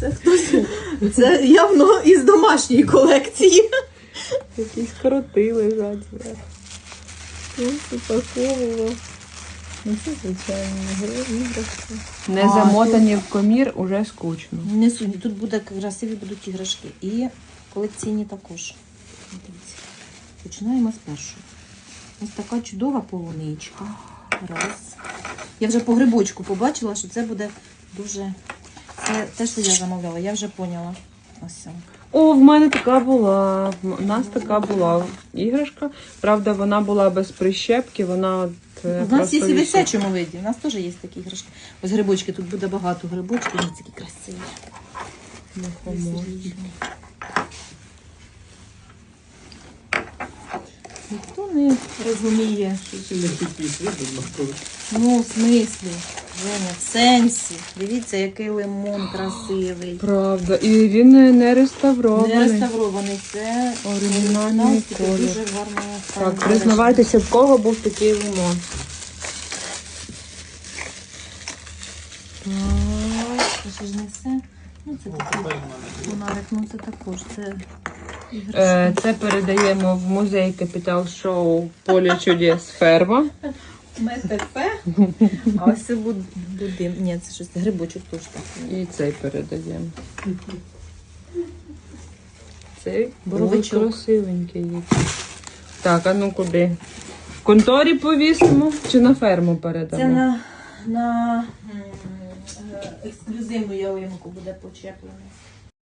Це хтось. Це явно із домашньої колекції. Якісь кроти лежать зверху. Упаковував. Ну це звичайно іграшки. Не А, замотані в комір уже скучно. Не суні, тут буде красиві будуть іграшки. І колекційні також. Дивіться. Починаємо з першого. Ось така чудова полуничка. Раз. Я вже по грибочку побачила, що це буде дуже. Це те, що я замовляла, я вже поняла. Ось. О, в мене така була. У нас така була іграшка. Правда, вона була без прищепки, вона от. е, У нас є просто і в висить. висячому виді. У нас теж є такі іграшки. Ось грибочки, тут буде багато грибочків, вони такі красиві. Мухоморки. Ніхто не розуміє. Ну, в смислі, Женя, в сенсі. Дивіться, який лимон красивий. Правда, і він не реставрований. Не реставрований. це Оригінальний колір. дуже гарно. Так, признавайтеся, в кого був такий лимон. Так, це ж не все. Ну, це такий фонарик, ну це також, це Е. Це передаємо в музей Капітал Шоу Поле чудес ферма. МТФ. А ось це буд- будин. Ні, це щось грибочок теж так. І цей передаємо. Цей Боровичок. Красивенький який. Так, а ну куди? В конторі повісимо чи на ферму передамо? Це на, на м, е, ексклюзивну ялинку буде почеплений.